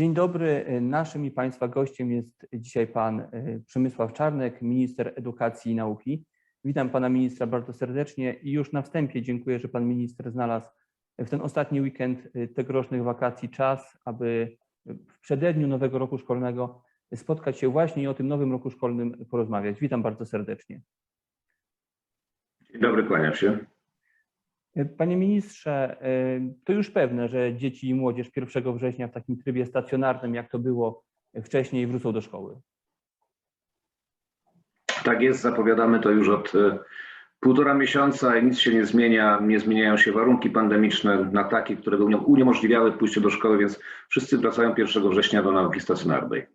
Dzień dobry. Naszym i Państwa gościem jest dzisiaj Pan y, Przemysław Czarnek, minister edukacji i nauki. Witam Pana ministra bardzo serdecznie i już na wstępie dziękuję, że Pan minister znalazł w ten ostatni weekend tegorocznych wakacji czas, aby w przededniu nowego roku szkolnego spotkać się właśnie i o tym nowym roku szkolnym porozmawiać. Witam bardzo serdecznie. Dzień dobry, kłaniam się. Panie ministrze, y, to już pewne, że dzieci i młodzież 1 września w takim trybie stacjonarnym, jak to było wcześniej, wrócą do szkoły. Tak jest, zapowiadamy to już od e, półtora miesiąca i nic się nie zmienia. Nie zmieniają się warunki pandemiczne na takie, które by uniemożliwiały pójście do szkoły, więc wszyscy wracają 1 września do nauki stacjonarnej.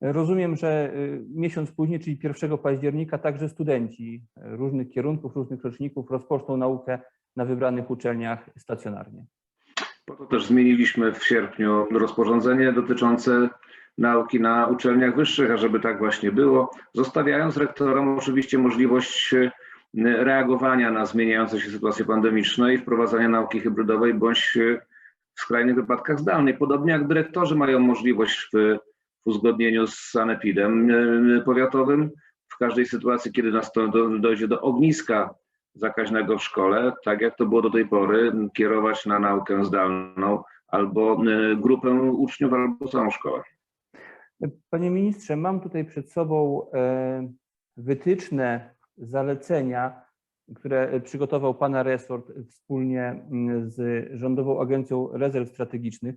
Rozumiem, że y, miesiąc później, czyli 1 października, także studenci różnych kierunków, różnych roczników rozpoczną naukę na wybranych uczelniach stacjonarnie. Po to też zmieniliśmy w sierpniu rozporządzenie dotyczące nauki na uczelniach wyższych, ażeby tak właśnie było, zostawiając rektorom oczywiście możliwość e, reagowania na zmieniające się sytuacje pandemiczne i wprowadzania nauki hybrydowej bądź e, w skrajnych wypadkach zdalnej. Podobnie jak dyrektorzy mają możliwość w, uzgodnieniu z sanepidem e, powiatowym w każdej sytuacji, kiedy nas to do, dojdzie do ogniska zakaźnego w szkole, tak jak to było do tej pory, kierować na naukę zdalną albo grupę uczniów, albo całą szkołę. Panie ministrze, mam tutaj przed sobą e, wytyczne, zalecenia, które przygotował Pana resort wspólnie mm, z Rządową Agencją Rezerw Strategicznych.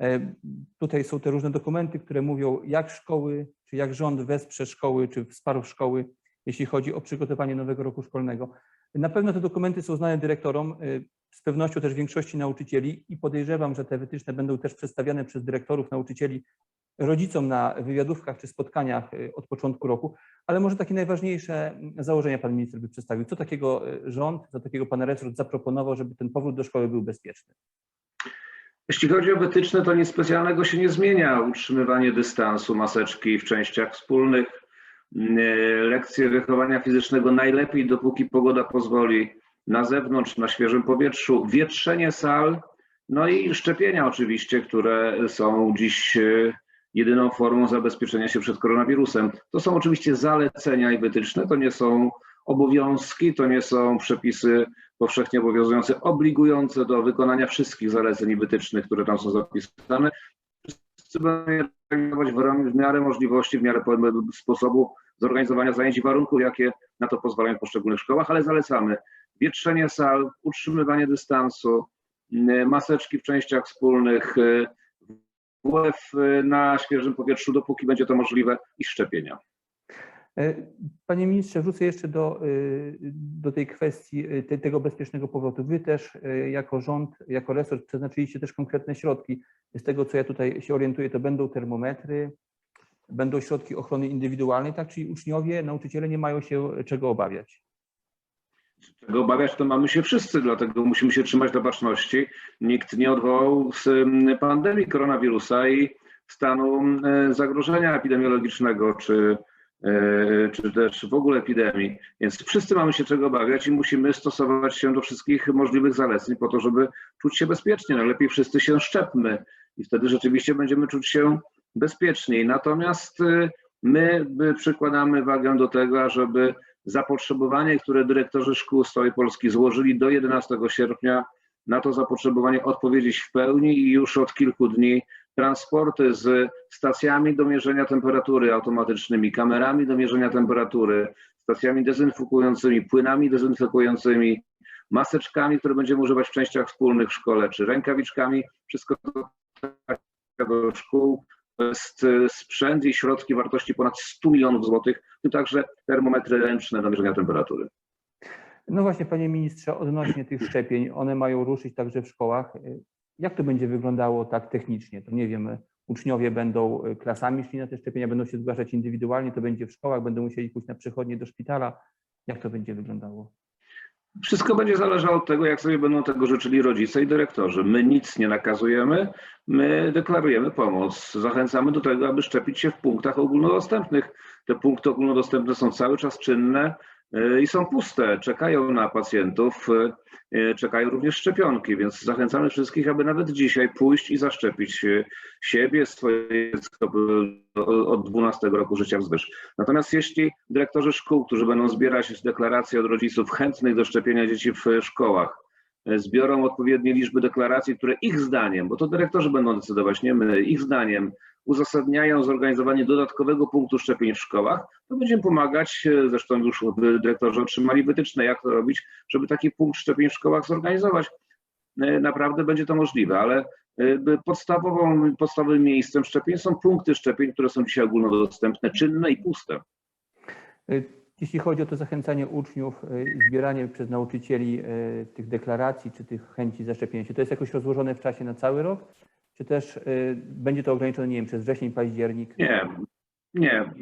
E, tutaj są te różne dokumenty, które mówią, jak szkoły, czy jak rząd wesprze szkoły, czy wsparł szkoły, jeśli chodzi o przygotowanie nowego roku szkolnego. Na pewno te dokumenty są znane dyrektorom, e, z pewnością też większości nauczycieli i podejrzewam, że te wytyczne będą też przedstawiane przez dyrektorów, nauczycieli rodzicom na wywiadówkach czy spotkaniach y, od początku roku, ale może takie najważniejsze mm, założenia pan minister by przedstawił. Co takiego y, rząd, co takiego pan resort zaproponował, żeby ten powrót do szkoły był bezpieczny? Jeśli chodzi o wytyczne, to nic specjalnego się nie zmienia. Utrzymywanie dystansu, maseczki w częściach wspólnych, y, lekcje wychowania fizycznego najlepiej, dopóki pogoda pozwoli, na zewnątrz, na świeżym powietrzu, wietrzenie sal, no i szczepienia oczywiście, które są dziś jedyną formą zabezpieczenia się przed koronawirusem. To są oczywiście zalecenia i wytyczne, to nie są obowiązki, to nie są przepisy powszechnie obowiązujące, obligujące do wykonania wszystkich zaleceń i wytycznych, które tam są zapisane. Wszyscy będą je realizować w miarę możliwości, w miarę sposobu zorganizowania zajęć i warunków, jakie na to pozwalają w poszczególnych szkołach, ale zalecamy wietrzenie sal, utrzymywanie dystansu, maseczki w częściach wspólnych, WF na świeżym powietrzu, dopóki będzie to możliwe, i szczepienia. E, panie ministrze, wrócę jeszcze do, e, do tej kwestii te, tego bezpiecznego powrotu. Wy też jako rząd, jako resort przeznaczyliście też konkretne środki. Z tego, co ja tutaj się orientuję, to będą termometry, będą środki ochrony indywidualnej, tak? Czyli uczniowie, nauczyciele nie mają się czego obawiać. Czego obawiać to mamy się wszyscy, dlatego musimy się trzymać do baczności. Nikt nie odwołał z pandemii koronawirusa i stanu zagrożenia epidemiologicznego, czy, e, czy też w ogóle epidemii. Więc wszyscy mamy się czego obawiać i musimy stosować się do wszystkich możliwych zaleceń po to, żeby czuć się bezpiecznie. Najlepiej wszyscy się szczepmy i wtedy rzeczywiście będziemy czuć się bezpieczniej. Natomiast e, my przykładamy wagę do tego, żeby zapotrzebowanie, które dyrektorzy szkół z całej Polski złożyli do 11 sierpnia, na to zapotrzebowanie odpowiedzieć w pełni i już od kilku dni transporty z stacjami do mierzenia temperatury automatycznymi, kamerami do mierzenia temperatury, stacjami dezynfekującymi, płynami dezynfekującymi, maseczkami, które będziemy używać w częściach wspólnych w szkole, czy rękawiczkami, wszystko do szkół, to jest e, sprzęt i środki wartości ponad 100 milionów złotych, tu także termometry ręczne do mierzenia temperatury. No właśnie, panie ministrze, odnośnie tych szczepień, one mają ruszyć także w szkołach. Jak to będzie wyglądało tak technicznie? To nie wiem, uczniowie będą e, klasami szli na te szczepienia, będą się zgłaszać indywidualnie, to będzie w szkołach, będą musieli pójść na przychodnie do szpitala. Jak to będzie wyglądało? Wszystko będzie zależało od tego, jak sobie będą tego życzyli rodzice i dyrektorzy. My nic nie nakazujemy, my deklarujemy pomoc. Zachęcamy do tego, aby szczepić się w punktach ogólnodostępnych. Te punkty ogólnodostępne są cały czas czynne. Y, i są puste, czekają na pacjentów, y, y, czekają również szczepionki, więc zachęcamy wszystkich, aby nawet dzisiaj pójść i zaszczepić siebie, swoje dziecko od 12 roku życia wzwyż. Natomiast jeśli dyrektorzy szkół, którzy będą zbierać deklaracje od rodziców chętnych do szczepienia dzieci w szkołach, zbiorą odpowiednie liczby deklaracji, które ich zdaniem, bo to dyrektorzy będą decydować, nie my, ich zdaniem uzasadniają zorganizowanie dodatkowego punktu szczepień w szkołach, to będziemy pomagać, e, zresztą już dyrektorzy otrzymali wytyczne, jak to robić, żeby taki punkt szczepień w szkołach zorganizować. E, Naprawdę będzie to możliwe, ale e, podstawową, podstawowym miejscem szczepień są punkty szczepień, które są dzisiaj ogólnodostępne, czynne i puste. Jeśli chodzi o to zachęcanie uczniów, y, zbieranie przez nauczycieli tych deklaracji czy tych chęci zaszczepienia się, to jest jakoś rozłożone w czasie na cały rok? Czy też y, będzie to ograniczone, nie wiem, przez wrzesień, październik? Nie, nie.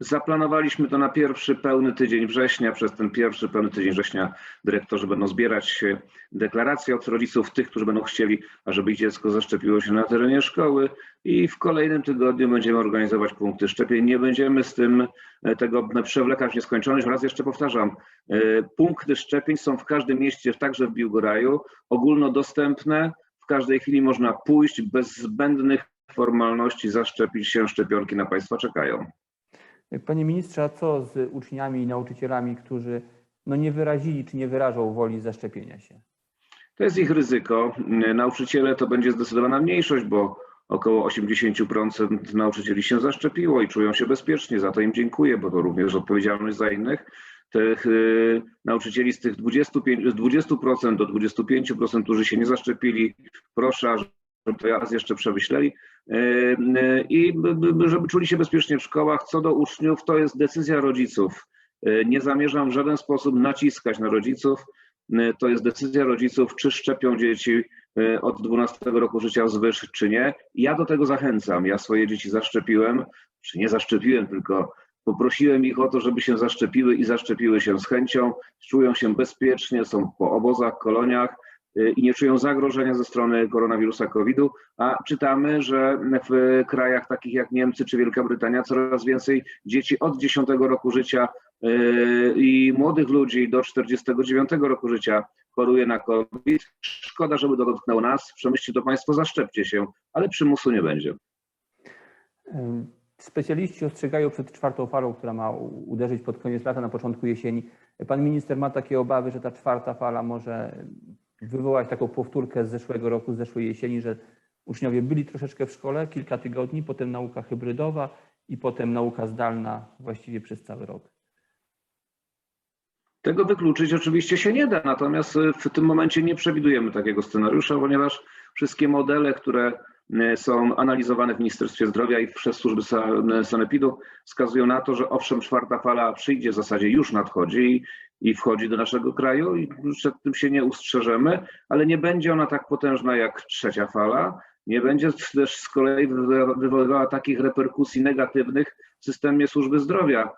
Zaplanowaliśmy to na pierwszy pełny tydzień września. Przez ten pierwszy pełny tydzień września dyrektorzy będą zbierać e, deklaracje od rodziców, tych, którzy będą chcieli, ażeby ich dziecko zaszczepiło się na terenie szkoły. I w kolejnym tygodniu będziemy organizować punkty szczepień. Nie będziemy z tym e, tego przewlekać w nieskończoność. Raz jeszcze powtarzam, e, punkty szczepień są w każdym mieście, także w Biłgoraju, ogólnodostępne. W każdej chwili można pójść bez zbędnych formalności, zaszczepić się. Szczepionki na Państwa czekają. Panie ministrze, a co z uczniami i nauczycielami, którzy no nie wyrazili czy nie wyrażą woli zaszczepienia się? To jest ich ryzyko. Nauczyciele to będzie zdecydowana mniejszość, bo około 80% nauczycieli się zaszczepiło i czują się bezpiecznie. Za to im dziękuję, bo to również odpowiedzialność za innych. Tych y, nauczycieli z tych 25, z 20% do 25%, którzy się nie zaszczepili, proszę, żeby to raz jeszcze przemyśleli y, y, i żeby czuli się bezpiecznie w szkołach. Co do uczniów, to jest decyzja rodziców. Nie zamierzam w żaden sposób naciskać na rodziców. To jest decyzja rodziców, czy szczepią dzieci od 12 roku życia wzwyż, czy nie. Ja do tego zachęcam. Ja swoje dzieci zaszczepiłem, czy nie zaszczepiłem, tylko poprosiłem ich o to, żeby się zaszczepiły i zaszczepiły się z chęcią. Czują się bezpiecznie, są po obozach, koloniach y, i nie czują zagrożenia ze strony koronawirusa COVID-u, a czytamy, że w krajach takich jak Niemcy czy Wielka Brytania coraz więcej dzieci od 10 roku życia y, i młodych ludzi do 49 roku życia choruje na COVID. Szkoda, żeby to dotknęło nas. Przemyślcie to Państwo, zaszczepcie się, ale przymusu nie będzie. Specjaliści ostrzegają przed czwartą falą, która ma uderzyć pod koniec lata, na początku jesieni. Pan minister ma takie obawy, że ta czwarta fala może wywołać taką powtórkę z zeszłego roku, z zeszłej jesieni, że uczniowie byli troszeczkę w szkole kilka tygodni, potem nauka hybrydowa i potem nauka zdalna właściwie przez cały rok. Tego wykluczyć oczywiście się nie da, natomiast e, w tym momencie nie przewidujemy takiego scenariusza, ponieważ wszystkie modele, które są analizowane w Ministerstwie Zdrowia i przez służby e, sanepidu wskazują na to, że owszem, czwarta fala przyjdzie, w zasadzie już nadchodzi i, wchodzi do naszego kraju i przed tym się nie ustrzeżemy, ale nie będzie ona tak potężna jak trzecia fala. Nie będzie też z kolei wywoływała takich reperkusji negatywnych w systemie służby zdrowia,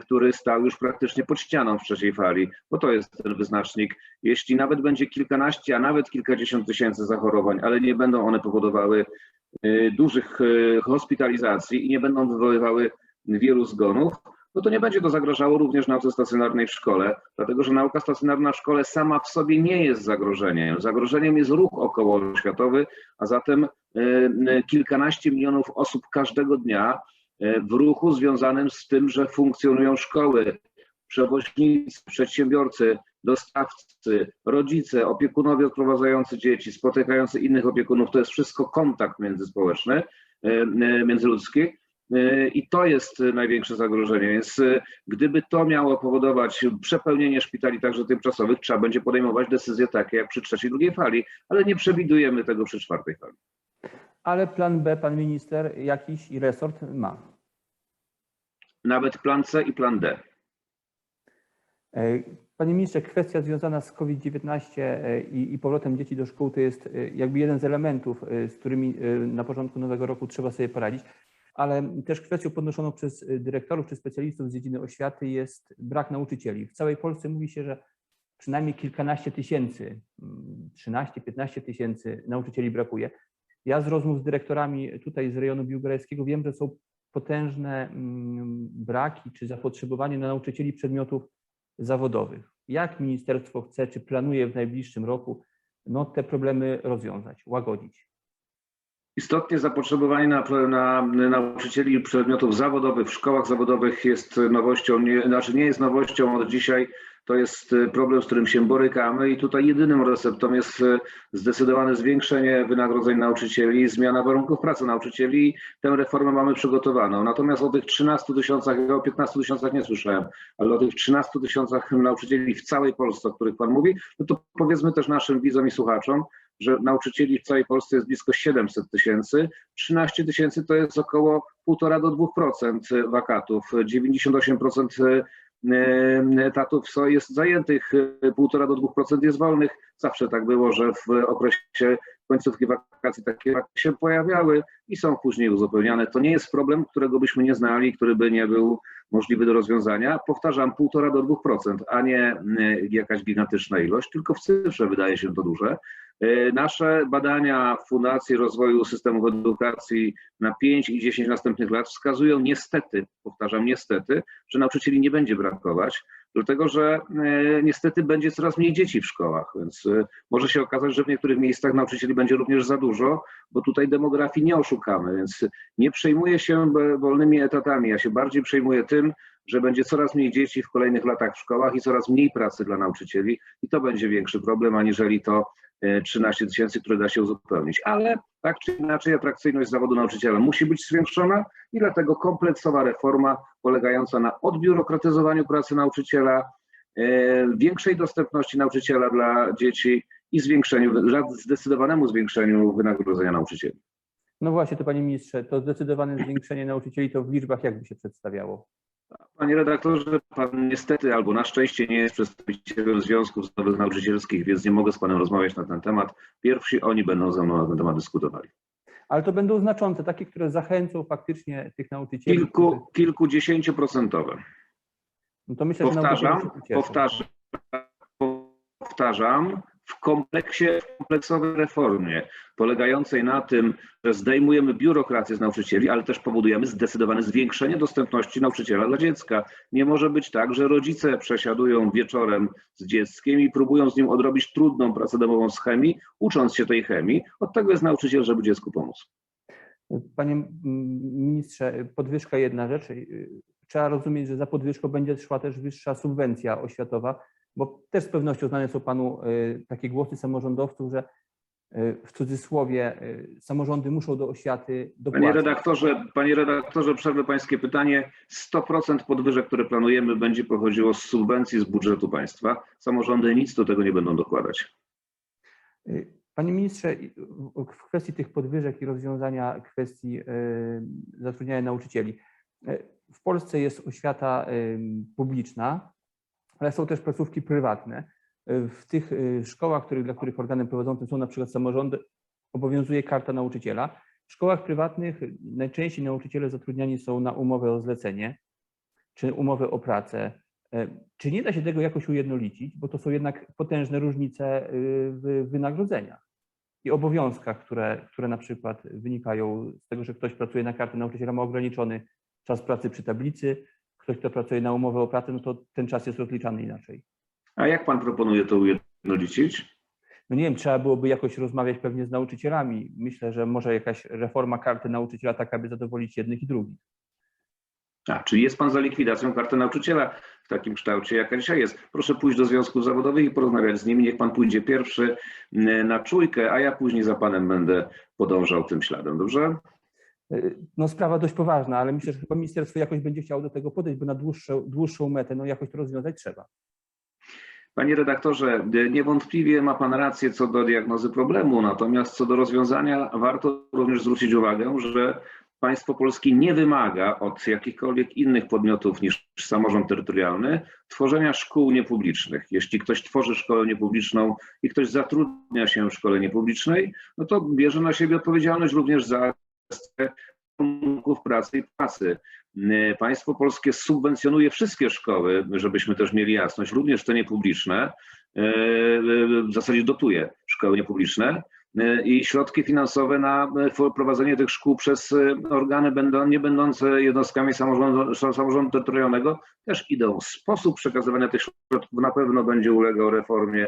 który stał już praktycznie pod ścianą w trzeciej fali, bo to jest ten wyznacznik. Jeśli nawet będzie kilkanaście, a nawet kilkadziesiąt tysięcy zachorowań, ale nie będą one powodowały y, dużych y, hospitalizacji i nie będą wywoływały wielu zgonów, no to nie będzie to zagrażało również nauce stacjonarnej w szkole, dlatego że nauka stacjonarna w szkole sama w sobie nie jest zagrożeniem. Zagrożeniem jest ruch okołoświatowy, a zatem y, y, kilkanaście milionów osób każdego dnia y, w ruchu związanym z tym, że funkcjonują szkoły, przewoźnicy, przedsiębiorcy, dostawcy, rodzice, opiekunowie odprowadzający dzieci, spotykający innych opiekunów. To jest wszystko kontakt międzyspołeczny, y, y, międzyludzki. I to jest największe zagrożenie. Więc gdyby to miało powodować przepełnienie szpitali także tymczasowych, trzeba będzie podejmować decyzje takie jak przy trzeciej, drugiej fali, ale nie przewidujemy tego przy czwartej fali. Ale plan B pan minister jakiś i resort ma. Nawet plan C i plan D. E, Panie ministrze, kwestia związana z COVID-19 e, i, i powrotem dzieci do szkół to jest e, jakby jeden z elementów, z którymi na początku nowego roku trzeba sobie poradzić, ale też kwestią podnoszoną przez dyrektorów czy specjalistów z dziedziny oświaty jest brak nauczycieli. W całej Polsce mówi się, że przynajmniej kilkanaście tysięcy, 13-15 tysięcy nauczycieli brakuje. Ja z rozmów z dyrektorami tutaj z rejonu biłgorajskiego wiem, że są potężne mm, braki czy zapotrzebowanie na nauczycieli przedmiotów zawodowych. Jak ministerstwo chce, czy planuje w najbliższym roku no, te problemy rozwiązać, łagodzić? Istotnie zapotrzebowanie na, na nauczycieli przedmiotów zawodowych w szkołach zawodowych jest nowością, nie, znaczy nie jest nowością od dzisiaj. To jest problem, z którym się borykamy i tutaj jedynym receptą jest zdecydowane zwiększenie wynagrodzeń nauczycieli, zmiana warunków pracy nauczycieli. Tę reformę mamy przygotowaną. Natomiast o tych 13 tysiącach, ja o 15 tysiącach nie słyszałem, ale o tych 13 tysiącach nauczycieli w całej Polsce, o których Pan mówi, no to powiedzmy też naszym widzom i słuchaczom, że nauczycieli w całej Polsce jest blisko 700 tysięcy. 13 tysięcy to jest około 1,5 do 2% wakatów. 98% etatów jest zajętych, 1,5 do 2% jest wolnych. Zawsze tak było, że w okresie końcówki wakacji takie wakaty się pojawiały i są później uzupełniane. To nie jest problem, którego byśmy nie znali, który by nie był możliwy do rozwiązania. Powtarzam, 1,5 do 2%, a nie jakaś gigantyczna ilość, tylko w cyfrze wydaje się to duże. Nasze badania Fundacji Rozwoju Systemów Edukacji na 5 i 10 następnych lat wskazują niestety, powtarzam niestety, że nauczycieli nie będzie brakować, dlatego że niestety będzie coraz mniej dzieci w szkołach, więc może się okazać, że w niektórych miejscach nauczycieli będzie również za dużo, bo tutaj demografii nie oszukamy, więc nie przejmuję się wolnymi etatami, ja się bardziej przejmuję tym, że będzie coraz mniej dzieci w kolejnych latach w szkołach i coraz mniej pracy dla nauczycieli i to będzie większy problem, aniżeli to 13 tysięcy, które da się uzupełnić. Ale tak czy inaczej atrakcyjność zawodu nauczyciela musi być zwiększona i dlatego kompleksowa reforma polegająca na odbiurokratyzowaniu pracy nauczyciela, większej dostępności nauczyciela dla dzieci i zwiększeniu, zdecydowanemu zwiększeniu wynagrodzenia nauczycieli. No właśnie, to panie ministrze, to zdecydowane zwiększenie nauczycieli to w liczbach jakby się przedstawiało? Panie redaktorze, pan niestety albo na szczęście nie jest przedstawicielem Związków Zawodowych Nauczycielskich, więc nie mogę z panem rozmawiać na ten temat. Pierwsi oni będą ze mną na ten temat dyskutowali. Ale to będą znaczące, takie, które zachęcą faktycznie tych nauczycieli. Kilku, którzy- kilkudziesięcioprocentowe. No to myślę, że Powtarzam, ucieszą. powtarzam, powtarzam, w kompleksie, w kompleksowej reformie polegającej na tym, że zdejmujemy biurokrację z nauczycieli, ale też powodujemy zdecydowane zwiększenie dostępności nauczyciela dla dziecka. Nie może być tak, że rodzice przesiadują wieczorem z dzieckiem i próbują z nim odrobić trudną pracę domową z chemii, ucząc się tej chemii. Od tego jest nauczyciel, żeby dziecku pomóc. Panie ministrze, podwyżka jedna rzecz. Trzeba rozumieć, że za podwyżką będzie szła też wyższa subwencja oświatowa, bo też z pewnością znane są panu y, takie głosy samorządowców, że y, w cudzysłowie y, samorządy muszą do oświaty Panie dopłacać. redaktorze, panie redaktorze, przerwę pańskie pytanie. 100% podwyżek, które planujemy, będzie pochodziło z subwencji z budżetu państwa. Samorządy nic do tego nie będą dokładać. Panie ministrze, w kwestii tych podwyżek i rozwiązania kwestii zatrudniania nauczycieli. W Polsce jest oświata publiczna, ale są też placówki prywatne. Y, W tych y, szkołach, których, dla których organem prowadzącym są na przykład samorządy, obowiązuje karta nauczyciela. W szkołach prywatnych najczęściej nauczyciele zatrudniani są na umowę o zlecenie czy umowę o pracę. E, Czy nie da się tego jakoś ujednolicić, bo to są jednak potężne różnice y, w wynagrodzeniach i obowiązkach, które, które na przykład wynikają z tego, że ktoś pracuje na kartę nauczyciela, ma ograniczony czas pracy przy tablicy, ktoś, kto pracuje na umowę o pracę, no to ten czas jest rozliczany inaczej. A jak pan proponuje to ujednolicić? No nie wiem, trzeba byłoby jakoś rozmawiać pewnie z nauczycielami. Myślę, że może jakaś reforma karty nauczyciela taka, by zadowolić jednych i drugich. A, czyli jest pan za likwidacją karty nauczyciela w takim kształcie, jaka dzisiaj jest. Proszę pójść do związków zawodowych i porozmawiać z nimi. Niech pan pójdzie pierwszy mm, na czujkę, a ja później za panem będę podążał tym śladem, dobrze? Y, No sprawa dość poważna, ale myślę, że chyba ministerstwo jakoś będzie chciało do tego podejść, bo na dłuższą, dłuższą metę no jakoś to rozwiązać trzeba. Panie redaktorze, niewątpliwie ma pan rację co do diagnozy problemu, natomiast co do rozwiązania warto również zwrócić uwagę, że państwo polskie nie wymaga od jakichkolwiek innych podmiotów niż samorząd terytorialny tworzenia szkół niepublicznych. Jeśli ktoś tworzy szkołę niepubliczną i ktoś zatrudnia się w szkole niepublicznej, no to bierze na siebie odpowiedzialność również za warunków pracy i pracy. Y, Państwo polskie subwencjonuje wszystkie szkoły, żebyśmy też mieli jasność, również te niepubliczne, y, w zasadzie dotuje szkoły niepubliczne. e, i środki finansowe na e, prowadzenie tych szkół przez e, organy będą, nie będące jednostkami samorządu, samorządu terytorialnego też idą. Sposób przekazywania tych środków na pewno będzie ulegał reformie.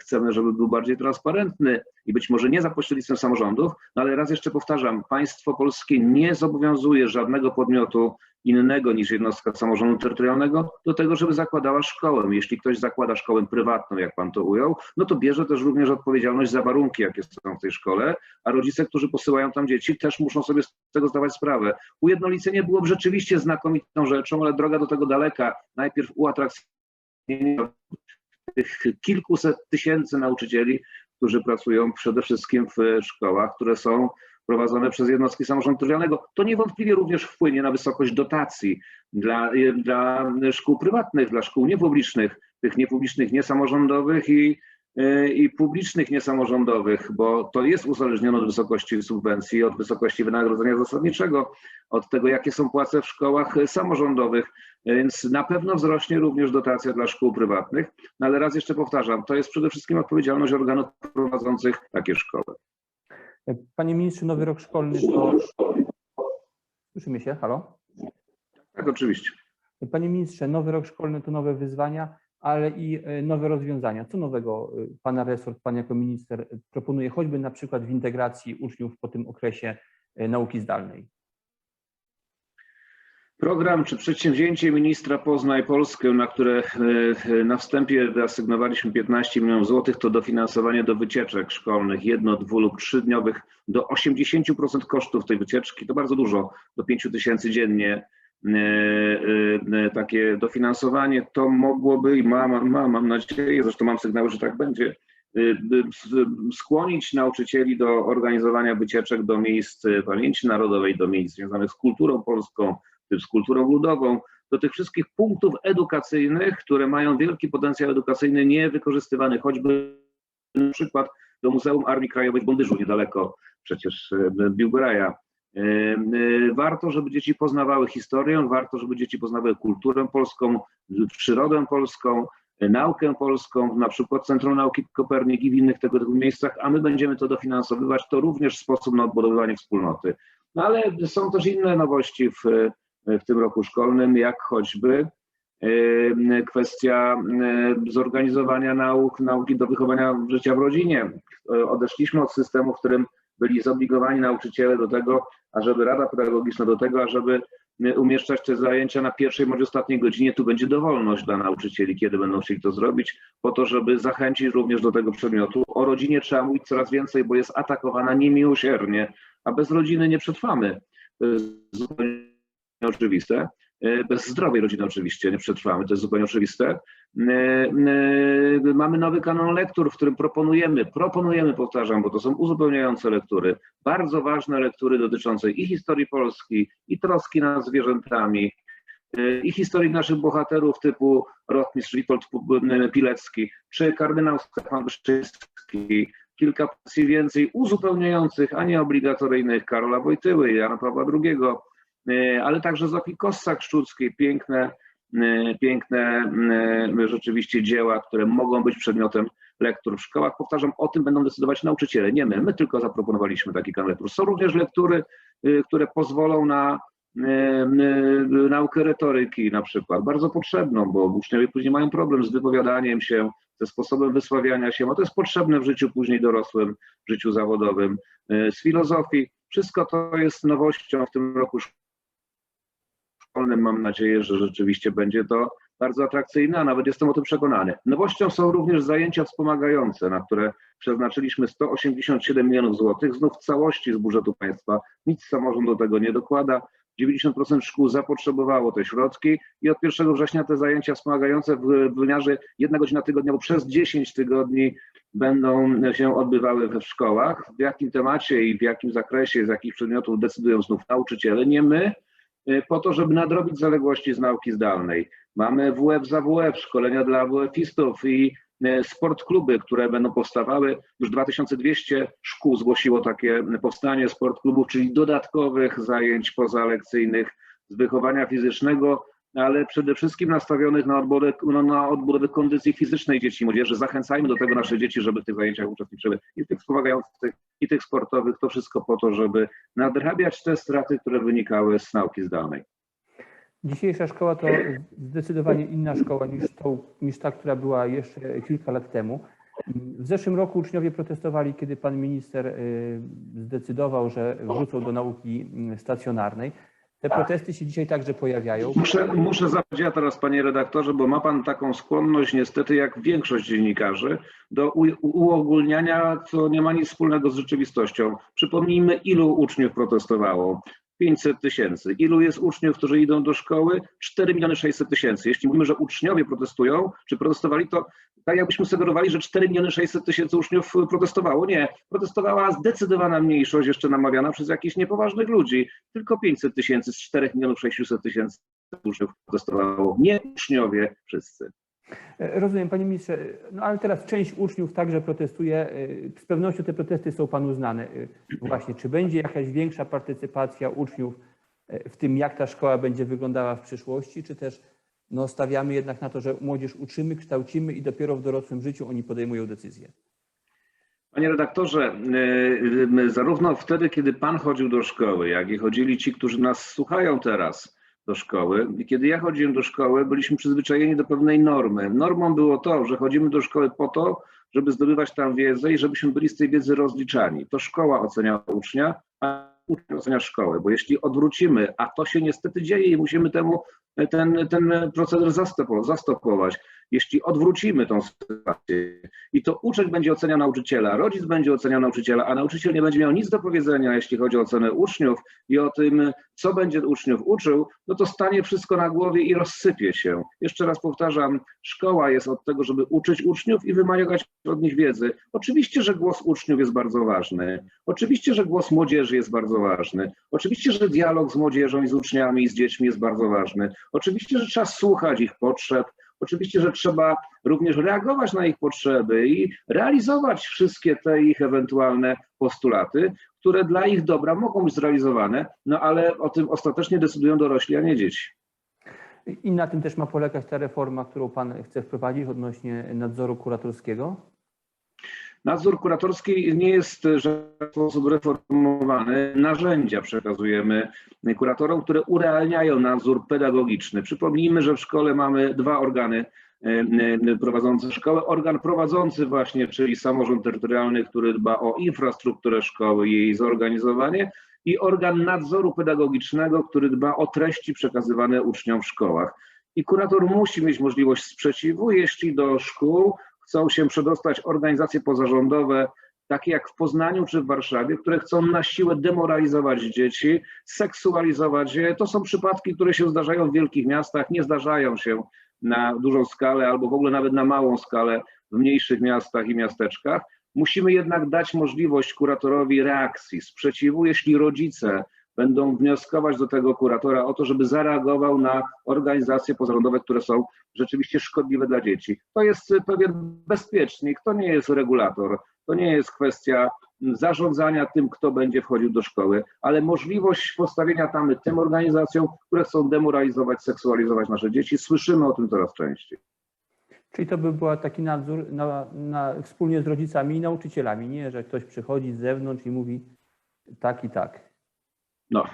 Chcemy, żeby był bardziej transparentny i być może nie za pośrednictwem samorządów, no ale raz jeszcze powtarzam, państwo polskie nie zobowiązuje żadnego podmiotu innego niż jednostka samorządu terytorialnego do tego, żeby zakładała szkołę. Jeśli ktoś zakłada szkołę prywatną, jak pan to ujął, no to bierze też również odpowiedzialność za warunki, jakie są w tej szkole, a rodzice, którzy posyłają tam dzieci, też muszą sobie z tego zdawać sprawę. Ujednolicenie byłoby rzeczywiście znakomitą rzeczą, ale droga do tego daleka. Najpierw uatrakcyjnienie tych kilkuset tysięcy nauczycieli, którzy pracują przede wszystkim w szkołach, które są prowadzone przez jednostki samorządu terytorialnego. To niewątpliwie również wpłynie na wysokość dotacji dla, dla szkół prywatnych, dla szkół niepublicznych, tych niepublicznych, niesamorządowych i, i publicznych niesamorządowych, bo to jest uzależnione od wysokości subwencji, od wysokości wynagrodzenia zasadniczego, od tego, jakie są płace w szkołach samorządowych, więc na pewno wzrośnie również dotacja dla szkół prywatnych, no ale raz jeszcze powtarzam, to jest przede wszystkim odpowiedzialność organów prowadzących takie szkoły. Panie ministrze, nowy rok szkolny to... Słyszymy się, halo? Tak, oczywiście. Panie ministrze, nowy rok szkolny to nowe wyzwania, ale i e, nowe rozwiązania. Co nowego e, Pana resort, Pan jako minister proponuje, choćby na przykład w integracji uczniów po tym okresie e, nauki zdalnej? Program czy przedsięwzięcie ministra Poznaj Polskę, na które na wstępie wyasygnowaliśmy 15 milionów złotych, to dofinansowanie do wycieczek szkolnych, jedno, dwu lub trzydniowych, do 80% kosztów tej wycieczki, to bardzo dużo, do 5 tysięcy dziennie takie dofinansowanie, to mogłoby i mam, mam, mam nadzieję, zresztą mam sygnały, że tak będzie, skłonić nauczycieli do organizowania wycieczek do miejsc pamięci narodowej, do miejsc związanych z kulturą polską, z kulturą ludową, do tych wszystkich punktów edukacyjnych, które mają wielki potencjał edukacyjny, niewykorzystywany, choćby na przykład do Muzeum Armii Krajowej w Bondyżu, niedaleko przecież Biłgoraja. Warto, żeby dzieci poznawały historię, warto, żeby dzieci poznawały kulturę polską, przyrodę polską, naukę polską, na przykład Centrum Nauki Kopernik i w innych tego typu miejscach, a my będziemy to dofinansowywać. To również sposób na odbudowywanie wspólnoty. No ale są też inne nowości w, w tym roku szkolnym, jak choćby kwestia zorganizowania nauk, nauki do wychowania życia w rodzinie. Odeszliśmy od systemu, w którym byli zobligowani nauczyciele do tego, ażeby Rada Pedagogiczna do tego, ażeby umieszczać te zajęcia na pierwszej bądź ostatniej godzinie. Tu będzie dowolność dla nauczycieli, kiedy będą chcieli to zrobić, po to, żeby zachęcić również do tego przedmiotu. O rodzinie trzeba mówić coraz więcej, bo jest atakowana niemiłosiernie, a bez rodziny nie przetrwamy. To jest zupełnie oczywiste. Bez zdrowej rodziny oczywiście nie przetrwamy, to jest zupełnie oczywiste. Mamy nowy kanon lektur, w którym proponujemy, proponujemy, powtarzam, bo to są uzupełniające lektury, bardzo ważne lektury dotyczące i historii Polski, i troski nad zwierzętami, i historii naszych bohaterów typu rotmistrz Witold Pilecki, czy kardynał Stefan Wyszyński, kilka więcej uzupełniających, a nie obligatoryjnych Karola Wojtyły, Jana Pawła II, ale także Zofii Kossak-Szczuckiej, piękne, piękne rzeczywiście dzieła, które mogą być przedmiotem lektur w szkołach. Powtarzam, o tym będą decydować nauczyciele, nie my. My tylko zaproponowaliśmy taki kanon lektur. Są również lektury, które pozwolą na naukę retoryki na przykład, bardzo potrzebną, bo uczniowie później mają problem z wypowiadaniem się, ze sposobem wysławiania się, a to jest potrzebne w życiu później dorosłym, w życiu zawodowym, z filozofii. Wszystko to jest nowością w tym roku szkolnym. Mam nadzieję, że rzeczywiście będzie to bardzo atrakcyjne, a nawet jestem o tym przekonany. Nowością są również zajęcia wspomagające, na które przeznaczyliśmy 187 milionów złotych, znów w całości z budżetu państwa. Nic samorząd do tego nie dokłada. 90% szkół zapotrzebowało te środki i od 1 września te zajęcia wspomagające w wymiarze jedna godzina tygodniowo przez 10 tygodni będą się odbywały w szkołach. W jakim temacie i w jakim zakresie, z jakich przedmiotów decydują znów nauczyciele, nie my, po to, żeby nadrobić zaległości z nauki zdalnej. Mamy WF za WF, szkolenia dla WF-istów i sport kluby, które będą powstawały. Już 2200 szkół zgłosiło takie powstanie sport klubów, czyli dodatkowych zajęć pozalekcyjnych z wychowania fizycznego ale przede wszystkim nastawionych na odbudowę, no, na odbudowę kondycji fizycznej dzieci i młodzieży. Zachęcajmy do tego nasze dzieci, żeby w tych zajęciach uczestniczyły i tych wspomagających, i tych sportowych. To wszystko po to, żeby nadrabiać te straty, które wynikały z nauki zdalnej. Dzisiejsza szkoła to zdecydowanie inna szkoła niż, niż ta, która była jeszcze kilka lat temu. W zeszłym roku uczniowie protestowali, kiedy pan minister y, zdecydował, że wrócą do nauki y, stacjonarnej. Te protesty się dzisiaj także pojawiają. Muszę, muszę ja teraz, panie redaktorze, bo ma pan taką skłonność, niestety, jak większość dziennikarzy, do uogólniania, co nie ma nic wspólnego z rzeczywistością. Przypomnijmy, ilu uczniów protestowało. 500 tysięcy. Ilu jest uczniów, którzy idą do szkoły? 4 miliony 600 tysięcy. Jeśli mówimy, że uczniowie protestują, czy protestowali, to tak jakbyśmy sugerowali, że 4 miliony 600 tysięcy uczniów protestowało. Nie, protestowała zdecydowana mniejszość, jeszcze namawiana przez jakichś niepoważnych ludzi. Tylko 500 tysięcy z 4 milionów 600 tysięcy uczniów protestowało. Nie uczniowie wszyscy. E, Rozumiem, panie ministrze, no ale teraz część uczniów także protestuje. E, Z pewnością te protesty są panu znane. E, Właśnie, czy będzie jakaś większa partycypacja uczniów w tym, jak ta szkoła będzie wyglądała w przyszłości, czy też no, stawiamy jednak na to, że młodzież uczymy, kształcimy i dopiero w dorosłym życiu oni podejmują decyzje? Panie redaktorze, zarówno wtedy, kiedy pan chodził do szkoły, jak i chodzili ci, którzy nas słuchają teraz do szkoły, i kiedy ja chodziłem do szkoły, byliśmy przyzwyczajeni do pewnej normy. Normą było to, że chodzimy do szkoły po to, żeby zdobywać tam wiedzę i żebyśmy byli z tej wiedzy rozliczani. To szkoła ocenia ucznia, a uczeń ocenia szkołę, bo jeśli odwrócimy, a to się niestety dzieje i musimy temu ten, ten proceder zastopo- zastopować, jeśli odwrócimy tą sytuację i to uczeń będzie oceniał nauczyciela, rodzic będzie oceniał nauczyciela, a nauczyciel nie będzie miał nic do powiedzenia, jeśli chodzi o ocenę uczniów i o tym, co będzie uczniów uczył, no to stanie wszystko na głowie i rozsypie się. Jeszcze raz powtarzam, szkoła jest od tego, żeby uczyć uczniów i wymagać od nich wiedzy. Oczywiście, że głos uczniów jest bardzo ważny. Oczywiście, że głos młodzieży jest bardzo ważny. Oczywiście, że dialog z młodzieżą i z uczniami i z dziećmi jest bardzo ważny. Oczywiście, że trzeba słuchać ich potrzeb. Oczywiście, że trzeba również reagować na ich potrzeby i realizować wszystkie te ich ewentualne postulaty, które dla ich dobra mogą być zrealizowane, no ale o tym ostatecznie decydują dorośli, a nie dzieci. I na tym też ma polegać ta reforma, którą pan chce wprowadzić odnośnie nadzoru kuratorskiego? Nadzór kuratorski nie jest w żaden sposób reformowany. Narzędzia przekazujemy kuratorom, które urealniają nadzór pedagogiczny. Przypomnijmy, że w szkole mamy dwa organy prowadzące szkołę. Organ prowadzący właśnie, czyli samorząd terytorialny, który dba o infrastrukturę szkoły jej zorganizowanie i organ nadzoru pedagogicznego, który dba o treści przekazywane uczniom w szkołach. I kurator musi mieć możliwość sprzeciwu, jeśli do szkół chcą się przedostać organizacje pozarządowe, takie jak w Poznaniu czy w Warszawie, które chcą na siłę demoralizować dzieci, seksualizować je. To są przypadki, które się zdarzają w wielkich miastach, nie zdarzają się na dużą skalę albo w ogóle nawet na małą skalę w mniejszych miastach i miasteczkach. Musimy jednak dać możliwość kuratorowi reakcji, sprzeciwu, jeśli rodzice będą wnioskować do tego kuratora o to, żeby zareagował na organizacje pozarządowe, które są rzeczywiście szkodliwe dla dzieci. To jest pewien bezpiecznik, to nie jest regulator, to nie jest kwestia zarządzania tym, kto będzie wchodził do szkoły, ale możliwość postawienia tam tym organizacjom, które chcą demoralizować, seksualizować nasze dzieci. Słyszymy o tym coraz częściej. Czyli to by był taki nadzór na, na, wspólnie z rodzicami i nauczycielami, nie, że ktoś przychodzi z zewnątrz i mówi tak i tak. No,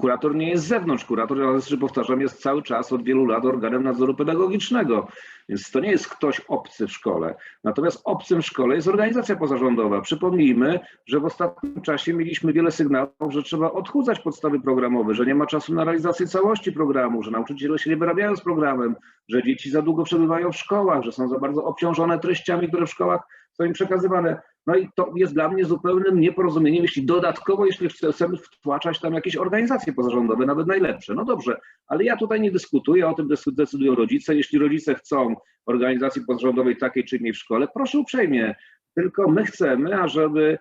kurator nie jest z zewnątrz. Kurator, raz jeszcze powtarzam, jest cały czas od wielu lat organem nadzoru pedagogicznego, więc to nie jest ktoś obcy w szkole. Natomiast obcym w szkole jest organizacja pozarządowa. Przypomnijmy, że w ostatnim czasie mieliśmy wiele sygnałów, że trzeba odchudzać podstawy programowe, że nie ma czasu na realizację całości programu, że nauczyciele się nie wyrabiają z programem, że dzieci za długo przebywają w szkołach, że są za bardzo obciążone treściami, które w szkołach są im przekazywane. No i to jest dla mnie zupełnym nieporozumieniem, jeśli dodatkowo, jeśli chcemy wtłaczać tam jakieś organizacje pozarządowe, nawet najlepsze. No dobrze, ale ja tutaj nie dyskutuję, o tym decydują rodzice. Jeśli rodzice chcą organizacji pozarządowej takiej czy innej w szkole, proszę uprzejmie. Tylko my chcemy, ażeby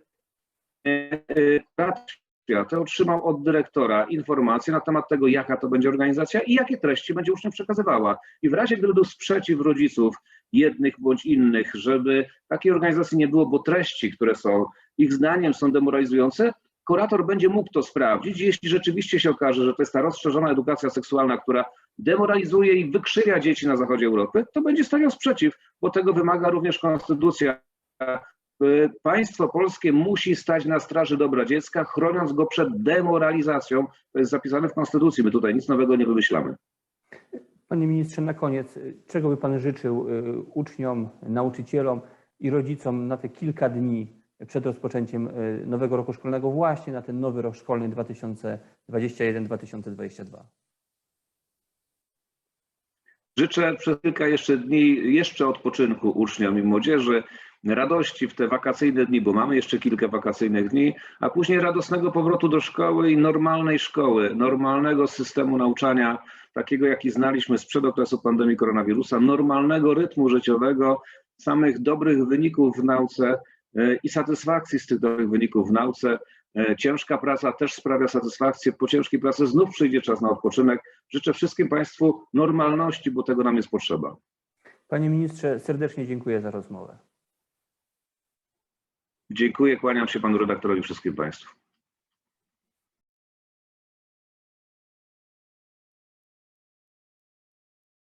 Rad Świata otrzymał od dyrektora informację na temat tego, jaka to będzie organizacja i jakie treści będzie uczniom przekazywała. I w razie, gdyby był sprzeciw rodziców, jednych bądź innych, żeby takiej organizacji nie było, bo treści, które są ich zdaniem są demoralizujące, kurator będzie mógł to sprawdzić. Jeśli rzeczywiście się okaże, że to jest ta rozszerzona edukacja seksualna, która demoralizuje i wykrzywia dzieci na zachodzie Europy, to będzie stawiał sprzeciw, bo tego wymaga również konstytucja. Y, Państwo polskie musi stać na straży dobra dziecka, chroniąc go przed demoralizacją. To jest zapisane w konstytucji. My tutaj nic nowego nie wymyślamy. Panie ministrze, na koniec, y, czego by pan życzył y, uczniom, nauczycielom i rodzicom na te kilka dni przed rozpoczęciem y, nowego roku szkolnego, właśnie na ten nowy rok szkolny 2021-2022? Życzę przez kilka jeszcze dni jeszcze odpoczynku uczniom i młodzieży, radości w te wakacyjne dni, bo mamy jeszcze kilka wakacyjnych dni, a później radosnego powrotu do szkoły i normalnej szkoły, normalnego systemu nauczania, takiego jaki znaliśmy sprzed okresu pandemii koronawirusa, normalnego rytmu życiowego, samych dobrych wyników w nauce e, i satysfakcji z tych dobrych wyników w nauce. E, Ciężka praca też sprawia satysfakcję. Po ciężkiej pracy znów przyjdzie czas na odpoczynek. Życzę wszystkim Państwu normalności, bo tego nam jest potrzeba. Panie ministrze, serdecznie dziękuję za rozmowę. Dziękuję, kłaniam się panu redaktorowi, wszystkim Państwu.